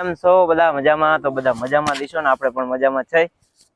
એમ છો? બધા મજામાં? તો બધા મજામાં દીશો ને આપણે પણ મજામાં છે.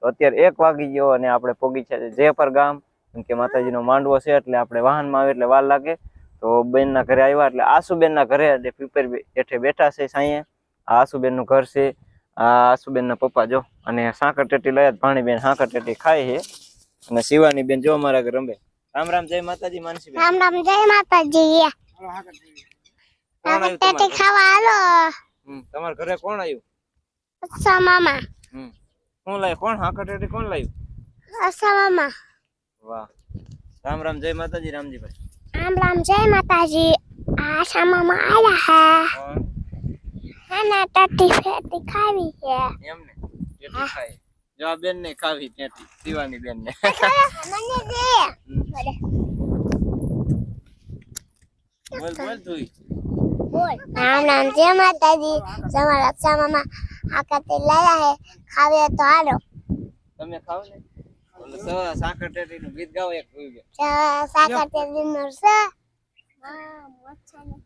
તો અત્યારે એક વાગી ગયો અને આપણે પોગી છે જયપર ગામ. કેમ કે માતાજીનો માંડવો છે એટલે આપણે વાહનમાં આવે એટલે વાર લાગે. તો બેનના ઘરે આવ્યા એટલે આસુબેનના ઘરે એટલે પીપર હેઠે બેઠા છે સાંયે આ આસુબેનનું ઘર છે. આ આસુબેનના પપ્પા જો. અને સાંકર ટેટી લયા ભાણીબેન સાંકર ટેટી ખાય છે. અને શિવાની બેન જો અમારા ઘરે રમે. રામ રામ જય માતાજી માનસી રામ રામ જય માતાજી. ટેટી ખાવા હાલો. તમારા ઘરે કોણ આવ્યું અચ્છા મામા. હમ. કોણ લાવ્યું કોણ? હાકટેટી ટેટી કોણ લાવ્યું અચ્છા મામા. વાહ. રામ રામ જય માતાજી રામજીભાઈ રામ રામ જય માતાજી. આશા મામા આવ્યા હે. હાના ટેટી ફેટી ખાવી છે. એમને? કેટલી ખાય. જો આ બેન ને ખાવી ટેટી. શિવાની બેન ને મને દે. બોલ બોલ તું રામ રામ જય માતાજી. તમારા અચ્છા મામા આ કતે લાયા હે. ખાવે તો હાલો. તમે ખાવ ને. ઓલો સાકર ટેટી નું ગીત ગાઓ એક ભૂલ સાકર ટેટી નો છે હા મચ્છા ને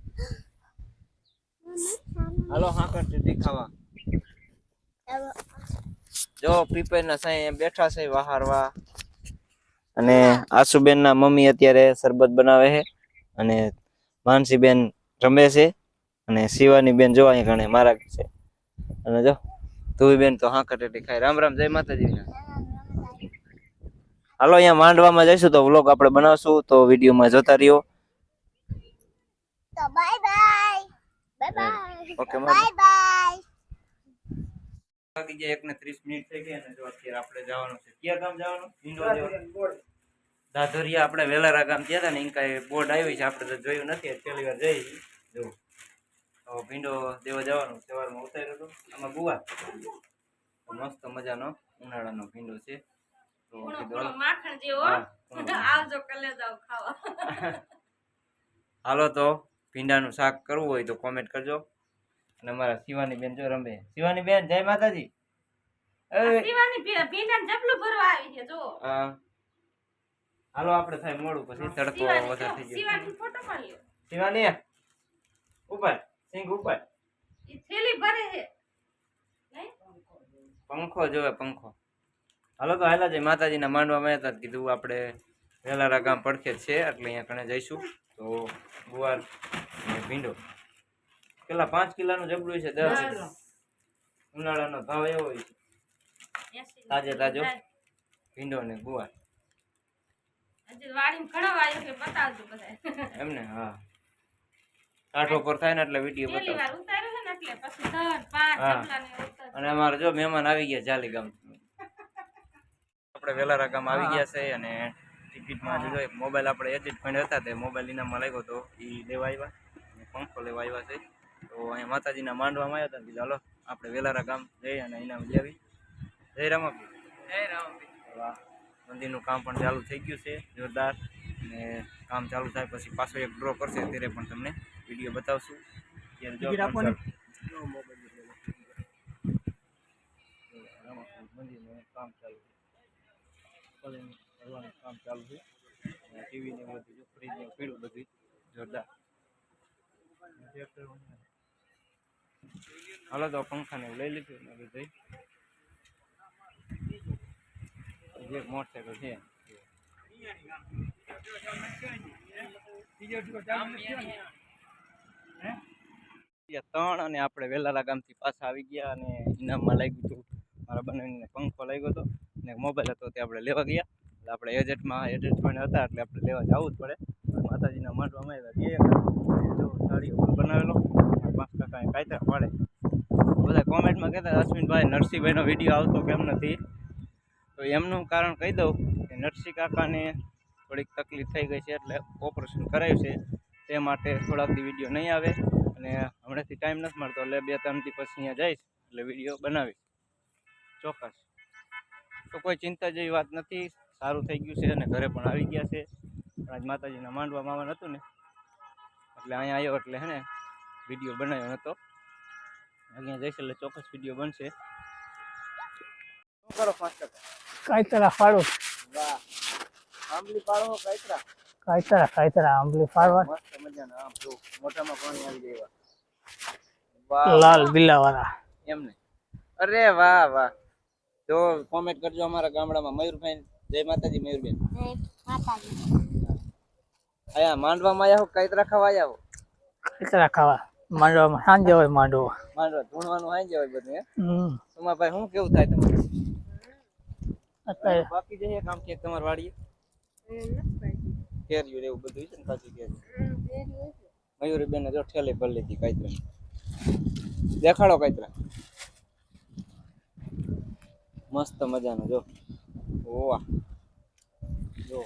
હાલો સાકર ટેટી ખાવા. જો પ્રિપેર ના સાંઈ બેઠા છે વહારવા. અને આશુબેન ના મમ્મી અત્યારે શરબત બનાવે છે. અને માનસીબેન રમે છે. અને શિવાની બેન જોવા અહીંયા ગણે મારા છે. અને જો તુવી બેન તો હાંકર ટેટી ખાય. રામ રામ જય માતાજી. હાલો અહીંયા માંડવામાં જઈશું તો વ્લોગ આપણે બનાવશું તો વિડીયોમાં જોતા રહ્યો. તો bye bye. Bye bye. Okay bye bye. વાગી ગયા એક ને ત્રીસ મિનિટ થઈ ગઈ અને જો અત્યારે આપણે જવાનું છે. ક્યાં ગામ જવાનું? ઈંડોર જવાનું? આપણે વેલારા ગામ ગયા હતા ને ઇન્કા બોર્ડ આવી છે. આપણે તો જોયું નથી. પહેલી વાર જઈ જો તો ભીંડો દેવા જવાનું. સવારમાં ઉતાર્યો હતો. આમાં ગુવા મસ્ત મજાનો ઉનાળાનો ભીંડો છે. તો હાલો. માખણ જેવો. હા, હા. આવજો કલે ખાવા હાલો તો ભીંડાનું શાક કરવું હોય તો કોમેન્ટ કરજો. અને અમારા શિવાની બેન જો રમે. શિવાની બેન જય માતાજી. હાલો આપણે થાય મોડું પછી તડકો વધારે થઈ ગયો. શિવાની ઉપર સિંગ ઉપર? ઈ થેલી ભરે હે? પંખો જોવે પંખો. હાલો તો હાલા જઈ માતાજીના માંડવામાં હતા. કીધું આપણે વેલારા ગામ પડખે છે એટલે અહીંયા કણે જઈશું. તો ગુવાર ને ભીંડો. કેટલા પાંચ કિલાનું જબડું છે? દસ. ઉનાળાનો ભાવ એવો હોય છે. તાજે તાજો. ભીંડો ને ગુવાર. એમને હા. કાંઠો પર થાય ને એટલે વીડિયો બતાવો. વાર ઉતાર્યો છે ને એટલે પછી ત્રણ પાંચ હા. ઉતાર અને અમારે જો મહેમાન આવી ગયા જાલી ગામ આપણે વેલારા ગામ આવી ગયા છે અને ટિકિટમાં જો એક મોબાઈલ આપણે એચએચ ફંડ હતા તે મોબાઈલ ઇનામમાં લાગ્યો તો એ લેવા આવ્યા. અને પંખો લેવા આવ્યા છે. તો અહીંયા માતાજીના માંડવામાં આવ્યા હતા ચાલો આપણે વેલારા ગામ જઈ અને ઇનામ લઈ આવી જય રામાપી. જય રામાપી. વાહ મંદિરનું કામ પણ ચાલુ થઈ ગયું છે જોરદાર. અને કામ ચાલુ થાય પછી પાછો એક ડ્રો કરશે ત્યારે પણ તમને વીડિયો બતાવશું. ત્યારે જો મંદિરનું કામ ચાલુ છે. કામ ચાલુ છે. અને ટીવી બધું જો ફ્રીજ ને પીળું બધું જોરદાર. હાલો તો પંખા ને એવું લઈ લીધું ને બધું જે મોટરસાયકલ છે. ત્રણ અને આપણે વેલારા ગામથી પાછા આવી ગયા અને ઇનામમાં લાગ્યું હતું મારા બંનેને પંખો લાગ્યો હતો ને મોબાઈલ હતો તે આપણે લેવા ગયા. એટલે આપણે એજન્ટમાં પણ હતા એટલે આપણે લેવા જવું જ પડે. માતાજીના માંડવામાં આવ્યા બે જો સાડીઓ પણ બનાવેલો. પાંચ ટકા કાયતરા પાડે. બધા કોમેન્ટમાં કહેતા, અશ્વિનભાઈ, નરસિંહભાઈનો વીડિયો આવતો કેમ નથી? તો એમનું કારણ કહી દઉં કે નરસિંહ કાકાને થોડીક તકલીફ થઈ ગઈ છે એટલે ઓપરેશન કરાયું છે. તે માટે થોડાક વીડિયો નહીં આવે. અને હમણાંથી ટાઈમ નથી મળતો એટલે બે ત્રણ દી પછી અહીંયા જઈશ એટલે વીડિયો બનાવીશ. ચોક્કસ. તો કોઈ ચિંતા જેવી વાત નથી સારું થઈ ગયું છે અને ઘરે પણ આવી ગયા છે. આજ માતાજીના માંડવા માવા નહોતું ને એટલે અહીંયા આવ્યો એટલે હે ને વીડિયો બનાવ્યો નહોતો અહીંયા જઈશ એટલે ચોક્કસ વીડિયો બનશે. શું કરો પાંચ ટકા કાયતરા ફાળો. વાહ. આંબલી ફાળો કાયતરા કાયતરા કાયતરા આંબલી ફારવા મસ્ત મજાના આમ જો મોટામાં પાણી આવી જાય વાહ લાલ બિલા વાળા એમને અરે વાહ વાહ. તો કોમેન્ટ કરજો અમારા ગામડામાં મયુરભાઈ જય માતાજી મયુરબેન. માતાજી. આયા માંડવામાં આવ્યા હો કાયતરા ખાવા આવ્યા હો? કાયતરા ખાવા. માંડવામાં સાંજે હોય માંડવો. માંડવા ધૂણવાનું સાંજે હોય બધું હે હમ. તમારા ભાઈ શું કેવું થાય તમારે? અત્યારે બાકી જઈએ કામ કે તમારે વાડીએ? કેરીયું ને એવું બધું છે ને કાચી કેરી મયુરી બેન જો ઠેલી ભરી લીધી કાંઈતરા દેખાડો કાયતરા. મસ્ત મજાનો જો. ઓવા. જો.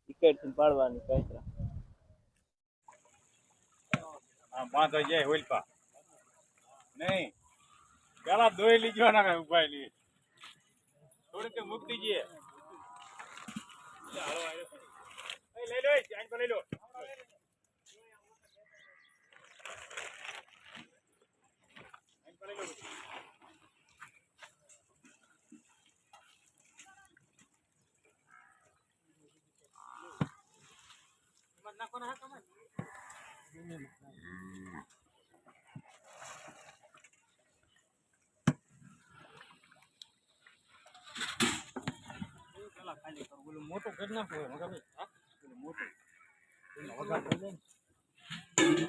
ટિકિટથી પાડવાની કાયતરા. હા પાંચ જાય હોલપા. નહીં. પેલા દોઈ લીજો ના કઈ ઉપાય નહીં થોડીક મુક્તિ જઈએ મોટો કરી નાખો મગર pagkakulin. Thank you.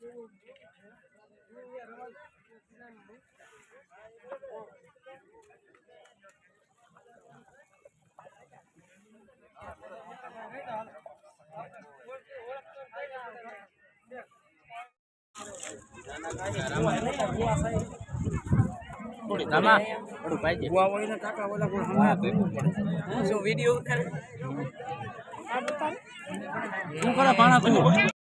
વગાડ થઈ જાય ને શું કરે પાણા તું?